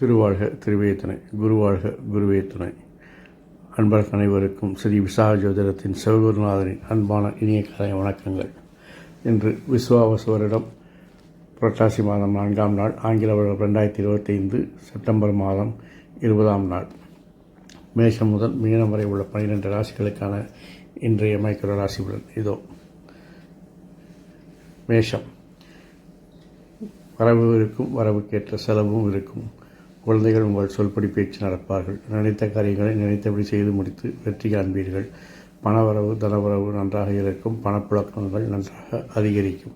திருவாழ்க திருவேத்தனை குருவாழ்க குருவேத்தனை அன்பர்கள் அனைவருக்கும் ஸ்ரீ விசாக ஜோதிடத்தின் சிவகுருநாதனின் அன்பான இனிய கலை வணக்கங்கள். இன்று விஸ்வாவசு வருடம் புரட்டாசி மாதம் நான்காம் நாள் ஆங்கில வருடம் ரெண்டாயிரத்தி இருபத்தைந்து செப்டம்பர் மாதம் இருபதாம் நாள். மேஷம் முதல் மீனம் வரை உள்ள பன்னிரெண்டு ராசிகளுக்கான இன்றைய மைக்ரோ ராசி பலன் இதோ. மேஷம். வரவு இருக்கும் வரவுக்கேற்ற செலவும் இருக்கும். குழந்தைகள் உங்கள் சொல்படி பேச்சு நடப்பார்கள். நினைத்த காரியங்களை நினைத்தபடி செய்து முடித்து வெற்றி காண்பீர்கள். பணவரவு தனவரவு நன்றாக இருக்கும். பணப்புழக்கங்கள் நன்றாக அதிகரிக்கும்.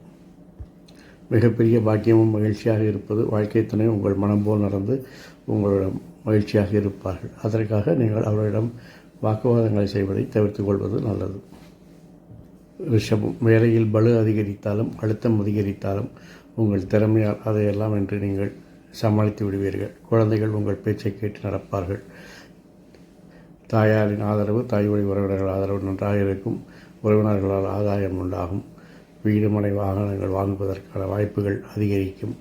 மிகப்பெரிய பாக்கியமும் மகிழ்ச்சியாக இருப்பது வாழ்க்கை துணை. உங்கள் மனம் போல் நடந்து உங்களிடம் மகிழ்ச்சியாக இருப்பார்கள். அதற்காக நீங்கள் அவர்களிடம் வாக்குவாதங்களை செய்வதை தவிர்த்துக் கொள்வது நல்லது. ரிஷபம் வேலையில் பலு அதிகரித்தாலும் அழுத்தம் அதிகரித்தாலும் உங்கள் திறமையால் அதையெல்லாம் என்று நீங்கள் சமாளித்து விடுவீர்கள். குழந்தைகள் உங்கள் பேச்சை கேட்டு நடப்பார்கள். தாயாரின் ஆதரவு தாய் வழி உறவினர்கள் ஆதரவு நன்றாக இருக்கும். உறவினர்களால் ஆதாயம் உண்டாகும். வீடு மனை வாகனங்கள் வாங்குவதற்கான வாய்ப்புகள் அதிகரிக்கும்.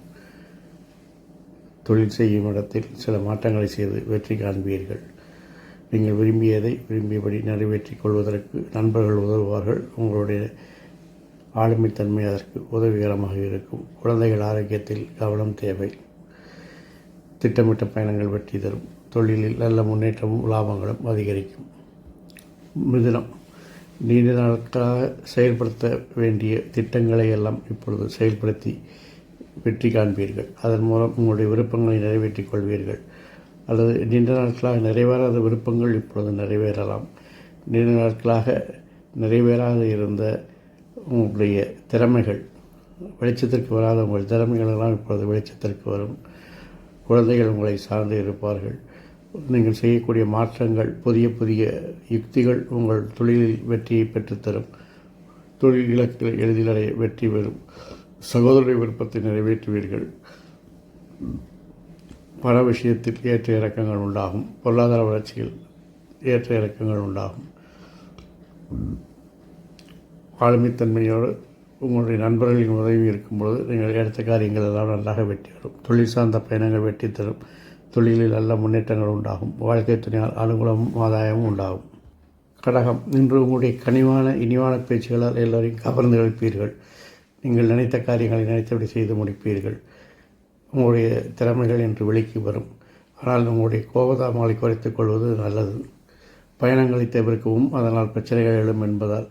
தொழில் செய்யும் இடத்தில் சில மாற்றங்களை செய்து வெற்றி காண்பீர்கள். நீங்கள் விரும்பியதை விரும்பியபடி நிறைவேற்றிக் கொள்வதற்கு நண்பர்கள் உதவுவார்கள். உங்களுடைய ஆளுமைத்தன்மை அதற்கு உதவிகரமாக இருக்கும். குழந்தைகள் ஆரோக்கியத்தில் கவனம் தேவை. திட்டமிட்ட பயணங்கள் வெற்றி தரும். தொழிலில் நல்ல முன்னேற்றமும் லாபங்களும் அதிகரிக்கும். மிதுனம். நீண்ட நாட்களாக செயல்படுத்த வேண்டிய திட்டங்களை எல்லாம் இப்பொழுது செயல்படுத்தி வெற்றி காண்பீர்கள் அதன் மூலம் உங்களுடைய விருப்பங்களை நிறைவேற்றிக் கொள்வீர்கள். அல்லது நீண்ட நாட்களாக நிறைவேறாத விருப்பங்கள் இப்பொழுது நிறைவேறலாம். நீண்ட நாட்களாக நிறைவேறாத இருந்த உங்களுடைய திறமைகள் வெளிச்சத்திற்கு வராத உங்கள் திறமைகளெல்லாம் இப்பொழுது வெளிச்சத்திற்கு வரும். குழந்தைகள் உங்களை சார்ந்து இருப்பார்கள். நீங்கள் செய்யக்கூடிய மாற்றங்கள் புதிய புதிய யுக்திகள் உங்கள் தொழிலில் வெற்றியை பெற்றுத்தரும். தொழில் இலக்கில் எளிதில் வெற்றி பெறும். சகோதர விருப்பத்தை நிறைவேற்றுவீர்கள். பல விஷயத்தில் ஏற்ற இறக்கங்கள் உண்டாகும். பொருளாதார வளர்ச்சியில் ஏற்ற இறக்கங்கள் உண்டாகும். ஆளுமைத்தன்மையோடு உங்களுடைய நண்பர்களின் உதவி இருக்கும்பொழுது நீங்கள் எடுத்த காரியங்கள் எல்லாம் நன்றாக வெற்றி வரும் தொழில் சார்ந்த பயணங்கள் வெற்றி தரும். தொழிலில் நல்ல முன்னேற்றங்கள் உண்டாகும். வாழ்க்கை துணையால் அனுகூலமும் ஆதாயமும் உண்டாகும். கடகம் இன்று உங்களுடைய கனிவான இனிவான பேச்சுகளால் எல்லோரையும் கவர்ந்து எழுப்பீர்கள். நீங்கள் நினைத்த காரியங்களை நினைத்தபடி செய்து முடிப்பீர்கள். உங்களுடைய திறமைகள் என்று வெளிக்கு வரும். ஆனால் உங்களுடைய கோபதாமங்களை குறைத்துக் கொள்வது நல்லது. பயணங்களை தவிர்க்கவும் அதனால் பிரச்சனைகள் எழும் என்பதால்.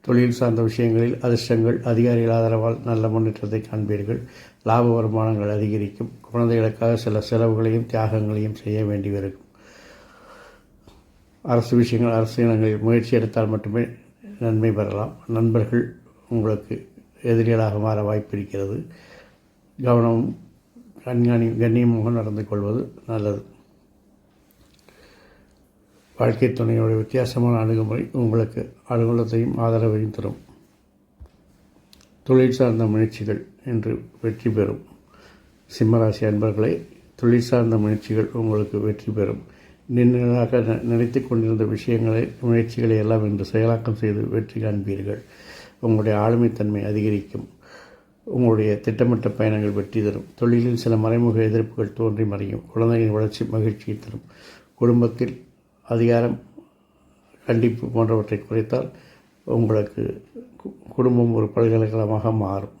தொழில் சார்ந்த விஷயங்களில் அதிர்ஷ்டங்கள் அதிகாரிகள் ஆதரவால் நல்ல முன்னேற்றத்தை காண்பீர்கள். லாப வருமானங்கள் அதிகரிக்கும். குழந்தைகளுக்காக சில செலவுகளையும் தியாகங்களையும் செய்ய வேண்டியிருக்கும். அரசு விஷயங்கள் அரசு இனங்களில் முயற்சி எடுத்தால் மட்டுமே நன்மை பெறலாம். நண்பர்கள் உங்களுக்கு எதிரிகளாக மாற வாய்ப்பு இருக்கிறது கவனம் கண்காணி கண்ணியமாக நடந்து கொள்வது நல்லது. வாழ்க்கை துணையோட வித்தியாசமான அணுகுமுறை உங்களுக்கு அலுவலத்தையும் ஆதரவையும் தரும். தொழில் சார்ந்த முயற்சிகள் என்று வெற்றி பெறும். சிம்மராசி அன்பர்களே தொழில் சார்ந்த முயற்சிகள் உங்களுக்கு வெற்றி பெறும். நின்றதாக நினைத்து கொண்டிருந்த விஷயங்களை முயற்சிகளை எல்லாம் இன்று செயலாக்கம் செய்து வெற்றி காண்பீர்கள். உங்களுடைய ஆளுமைத்தன்மை அதிகரிக்கும். உங்களுடைய திட்டமிட்ட பயணங்கள் வெற்றி தரும். தொழிலில் சில மறைமுக எதிர்ப்புகள் தோன்றி மறையும். குழந்தைகளின் வளர்ச்சி மகிழ்ச்சியை தரும். குடும்பத்தில் அதிகாரம் கண்டிப்பு போன்றவற்றை குறைத்தால் உங்களுக்கு குடும்பம் ஒரு பல்கலைக்கழகமாக மாறும்.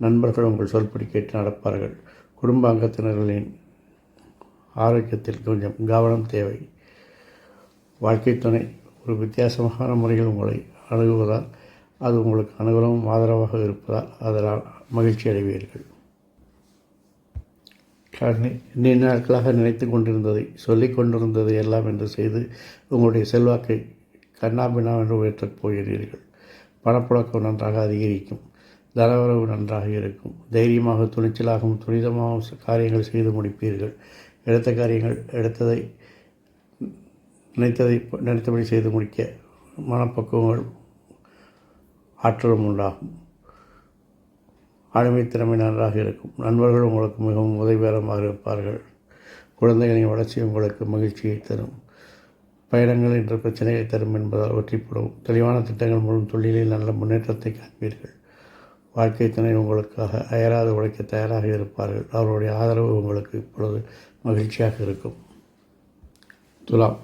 நண்பர்கள் உங்கள் சொல்படி கேட்டு நடப்பார்கள். குடும்ப அங்கத்தினர்களின் ஆரோக்கியத்தில் கொஞ்சம் கவனம் தேவை. வாழ்க்கை துணை ஒரு வித்தியாசமான முறையில் உங்களை அணுகுவதால் அது உங்களுக்கு அனுகூலமும் ஆதரவாக இருப்பதால் அதனால் மகிழ்ச்சி அடைவீர்கள். நீண்ட நாட்களாக நினைத்து கொண்டிருந்ததை சொல்லிக் கொண்டிருந்ததை எல்லாம் என்று செய்து உங்களுடைய செல்வாக்கை கண்ணாபின்னா என்று உயர்த்தப் போகிறீர்கள். பணப்புழக்கம் நன்றாக அதிகரிக்கும். தனவரவு நன்றாக இருக்கும். தைரியமாக துணிச்சலாகவும் துரிதமாகவும் காரியங்கள் செய்து முடிப்பீர்கள். எடுத்த காரியங்கள் எடுத்ததை நினைத்ததை நினைத்தபடி செய்து முடிக்க மனப்பக்குவங்கள் ஆற்றலும் உண்டாகும். ஆளுமை திறமை நன்றாக இருக்கும். நண்பர்கள் உங்களுக்கு மிகவும் உதவிகரமாக இருப்பார்கள். குழந்தைகளின் வளர்ச்சி உங்களுக்கு மகிழ்ச்சியை தரும். பயணங்கள் என்ற பிரச்சனையை தரும் என்பதால் வெற்றிப்படும் தெளிவான திட்டங்கள் மூலம் தொழிலில் நல்ல முன்னேற்றத்தை காண்பீர்கள். வாழ்க்கை துணை உங்களுக்காக அயராது உழைக்க தயாராக இருப்பார்கள். அவருடைய ஆதரவு உங்களுக்கு இப்பொழுது மகிழ்ச்சியாக இருக்கும். துலாம்.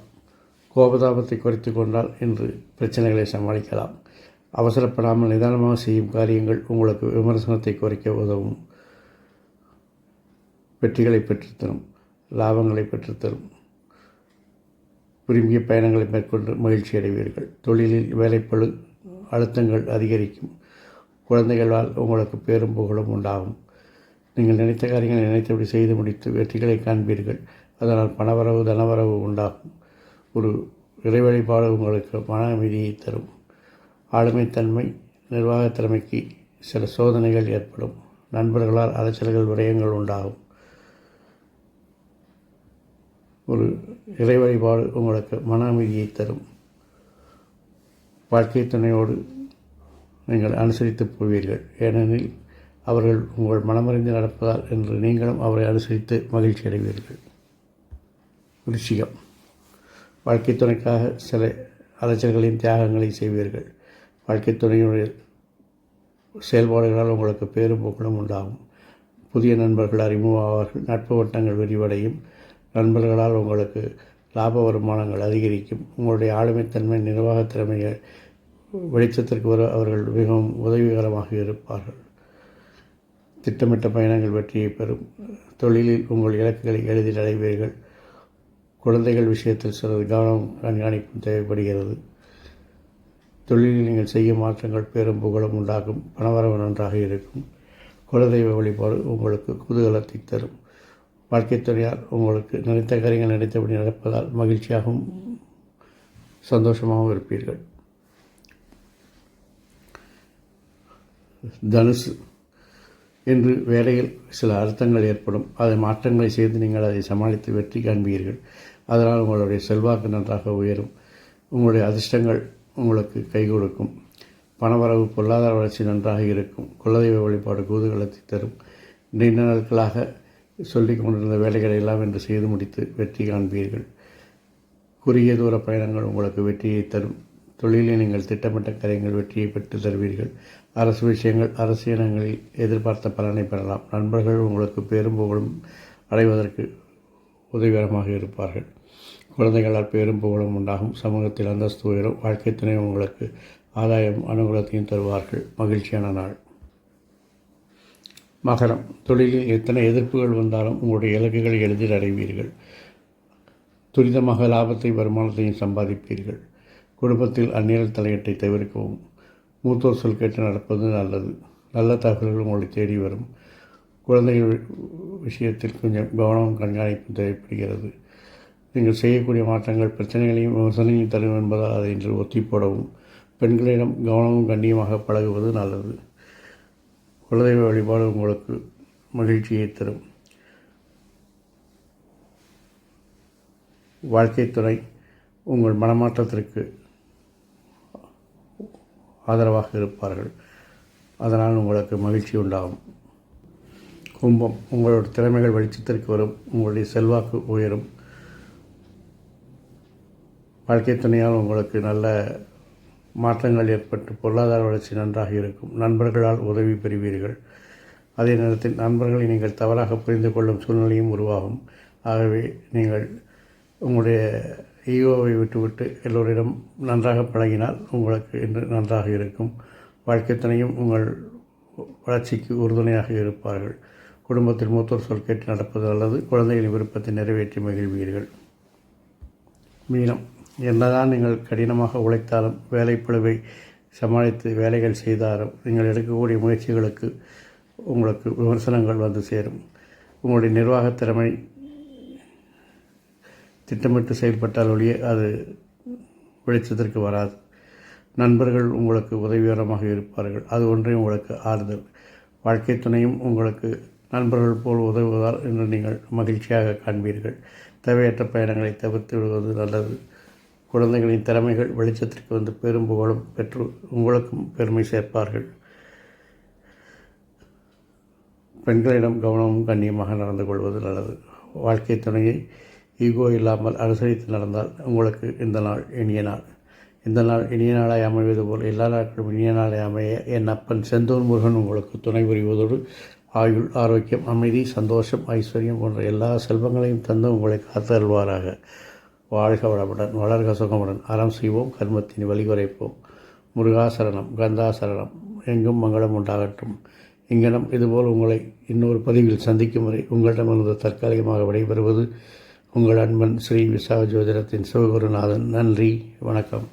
கோபதாபத்தை குறைத்து கொண்டால் இன்று பிரச்சனைகளை சமாளிக்கலாம். அவசரப்படாமல் நிதானமாக செய்யும் காரியங்கள் உங்களுக்கு விமர்சனத்தை குறைக்க உதவும். வெற்றிகளை பெற்றுத்தரும் லாபங்களை பெற்றுத்தரும். விரும்பிய பயணங்களை மேற்கொண்டு மகிழ்ச்சி அடைவீர்கள். தொழிலில் வேலைப்பழு அழுத்தங்கள் அதிகரிக்கும். குழந்தைகளால் உங்களுக்கு பேரும் புகழும் உண்டாகும். நீங்கள் நினைத்த காரியங்களை நினைத்தபடி செய்து முடித்து வெற்றிகளை காண்பீர்கள். அதனால் பணவரவு தனவரவு உண்டாகும். ஒரு இறைவழிபாடு உங்களுக்கு மன அமைதியை தரும். ஆளுமைத்தன்மை நிர்வாகத் திறமைக்கு சில சோதனைகள் ஏற்படும். நண்பர்களால் அலைச்சல்கள் விரயங்கள் உண்டாகும். ஒரு இறை வழிபாடு உங்களுக்கு மன அமைதியை தரும். வாழ்க்கை துணையோடு நீங்கள் அனுசரித்து போவீர்கள். ஏனெனில் அவர்கள் உங்கள் மனமறிந்து நடப்பதால் என்று நீங்களும் அவரை அனுசரித்து மகிழ்ச்சி அடைவீர்கள். விருச்சிகம். வாழ்க்கை துணைக்காக சில அலைச்சல்களின் தியாகங்களை செய்வீர்கள். வாழ்க்கை துணையுடைய செயல்பாடுகளால் உங்களுக்கு பேரும் புகழும் உண்டாகும். புதிய நண்பர்கள் அறிமுகமாவார்கள் நட்பு வட்டங்கள் விரிவடையும். நண்பர்களால் உங்களுக்கு லாப வருமானங்கள் அதிகரிக்கும். உங்களுடைய ஆளுமைத்தன்மை நிர்வாகத் திறமையை வெளிச்சத்திற்கு வர அவர்கள் மிகவும் உதவிகரமாக இருப்பார்கள். திட்டமிட்ட பயணங்கள் வெற்றியை பெறும். தொழிலில் உங்கள் இலக்குகளை எளிதில் அடைவீர்கள். குழந்தைகள் விஷயத்தில் சிறிது கவனம் கண்காணிப்பும் தேவைப்படுகிறது. தொழிலில் நீங்கள் செய்யும் மாற்றங்கள் பெரும் புகழும் உண்டாகும். பணவரவு நன்றாக இருக்கும். குலதெய்வ வழிபாடு உங்களுக்கு குதூகலத்தை தரும். வாழ்க்கைத் துறையால் உங்களுக்கு நினைத்த காரியங்கள் நினைத்தபடி நடப்பதால் மகிழ்ச்சியாகவும் சந்தோஷமாகவும் இருப்பீர்கள். தனுசு. என்று வேலையில் சில அர்த்தங்கள் ஏற்படும். அதை மாற்றங்களை செய்து நீங்கள் அதை சமாளித்து வெற்றி காண்பீர்கள். அதனால் உங்களுடைய செல்வாக்கு நன்றாக உயரும். உங்களுடைய அதிர்ஷ்டங்கள் உங்களுக்கு கை கொடுக்கும். பணவரவு பொருளாதார வளர்ச்சி நன்றாக இருக்கும். குலதெய்வ வழிபாடு கூதுகளத்தை தரும். நீண்ட நாட்களாக சொல்லிக் கொண்டிருந்த வேலைகளை எல்லாம் என்று செய்து முடித்து வெற்றி காண்பீர்கள். குறுகிய தூர பயணங்கள் உங்களுக்கு வெற்றியை தரும். தொழிலில் நீங்கள் திட்டமிட்ட காரியங்கள் வெற்றியை பெற்று தருவீர்கள். அரசு விஷயங்கள் அரசியலங்களில் எதிர்பார்த்த பலனை பெறலாம். நண்பர்கள் உங்களுக்கு பேரும் புகழும் அடைவதற்கு உதவிகரமாக இருப்பார்கள். குழந்தைகளால் பேரும் புகழும் உண்டாகும். சமூகத்தில் அந்தஸ்து உயரும். வாழ்க்கை துணை உங்களுக்கு ஆதாயம் அனுகூலத்தையும் தருவார்கள். மகிழ்ச்சியான நாள். மகரம். தொழிலில் எத்தனை எதிர்ப்புகள் வந்தாலும் உங்களுடைய இலக்குகளை எளிதில் அடைவீர்கள். துரிதமாக லாபத்தை வருமானத்தையும் சம்பாதிப்பீர்கள். குடும்பத்தில் அந்நியல் தலையீட்டை தவிர்க்கவும். மூத்தோர் சொல் கேட்டு நடப்பது நல்லது. நல்ல தகவல்கள் உங்களை தேடி வரும். குழந்தைகள் விஷயத்தில் கொஞ்சம் கவனமும் கண்காணிப்பும் தேவைப்படுகிறது. நீங்கள் செய்யக்கூடிய மாற்றங்கள் பிரச்சனைகளையும் விமர்சனங்களையும் தரும் என்பதால் அதை இன்று ஒத்தி போடவும். பெண்களிடம் கவனமும் கண்ணியமாக பழகுவது நல்லது. குலதெய்வ வழிபாடு உங்களுக்கு மகிழ்ச்சியை தரும். வாழ்க்கை துணை உங்கள் மனமாற்றத்திற்கு ஆதரவாக இருப்பார்கள். அதனால் உங்களுக்கு மகிழ்ச்சி உண்டாகும். கும்பம் உங்களோட திறமைகள் வெளிச்சத்திற்கு வரும். உங்களுடைய செல்வாக்கு உயரும். வாழ்க்கை துணையால் உங்களுக்கு நல்ல மாற்றங்கள் ஏற்பட்டு பொருளாதார வளர்ச்சி நன்றாக இருக்கும். நண்பர்களால் உதவி பெறுவீர்கள். அதே நேரத்தில் நண்பர்களை நீங்கள் தவறாக புரிந்து கொள்ளும் சூழ்நிலையும் உருவாகும். ஆகவே நீங்கள் உங்களுடைய ஈகோவை விட்டுவிட்டு எல்லோரிடம் நன்றாக பழகினால் உங்களுக்கு இன்று நன்றாக இருக்கும். வாழ்க்கை துணையும் உங்கள் வளர்ச்சிக்கு உறுதுணையாக இருப்பார்கள். குடும்பத்தில் மூத்தோர் சொல் கேட்டு நடப்பது அல்லது குழந்தைகளின் விருப்பத்தை நிறைவேற்றி மகிழ்வீர்கள். மீனம். என்னதான் நீங்கள் கடினமாக உழைத்தாலும் வேலைப்பழுவை சமாளித்து வேலைகள் செய்தாலும் நீங்கள் எடுக்கக்கூடிய முயற்சிகளுக்கு உங்களுக்கு விமர்சனங்கள் வந்து சேரும். உங்களுடைய நிர்வாகத் திறமை திட்டமிட்டு செயல்பட்டால் ஒழிய அது வெளிச்சத்திற்கு வராது. நண்பர்கள் உங்களுக்கு உதவிகரமாக இருப்பார்கள். அது ஒன்றே உங்களுக்கு ஆறுதல். வாழ்க்கை துணையும் உங்களுக்கு நண்பர்கள் போல் உதவுவதால் இன்று நீங்கள் மகிழ்ச்சியாக காண்பீர்கள். தேவையற்ற பயணங்களை தவிர்த்து விடுவது நல்லது. குழந்தைகளின் திறமைகள் வெளிச்சத்திற்கு வந்து பெரும் புகழும் பெற்று உங்களுக்கும் பெருமை சேர்ப்பார்கள். பெண்களிடம் கவனமும் கண்ணியமாக நடந்து கொள்வது நல்லது. வாழ்க்கை துணையை ஈகோ இல்லாமல் அனுசரித்து நடந்தால் உங்களுக்கு இந்த நாள் இனிய நாள். இந்த நாள் இனிய நாளாய் அமைவது போல் எல்லா நாட்களும் இனிய நாளாய் அமைய என் அப்பன் செந்தூர் முருகன் உங்களுக்கு துணை புரிவதோடு ஆயுள் ஆரோக்கியம் அமைதி சந்தோஷம் ஐஸ்வர்யம் போன்ற எல்லா செல்வங்களையும் தந்து உங்களை காத்தருள்வாராக. வாழ்க வளமுடன் வளர்க சுகமுடன். அறம் செய்வோம் கர்மத்தின் வழிகுறைப்போம் முருகாசரணம் கந்தாசரணம் எங்கும் மங்களம் உண்டாகட்டும். இங்கனம் இதுபோல் உங்களை இன்னொரு பதிவில் சந்திக்கும் வரை உங்களிடமிருந்து தற்காலிகமாக விடைபெறுவது உங்கள் அன்பன் ஸ்ரீ விசாக ஜோதிடத்தின் சிவகுருநாதன். நன்றி வணக்கம்.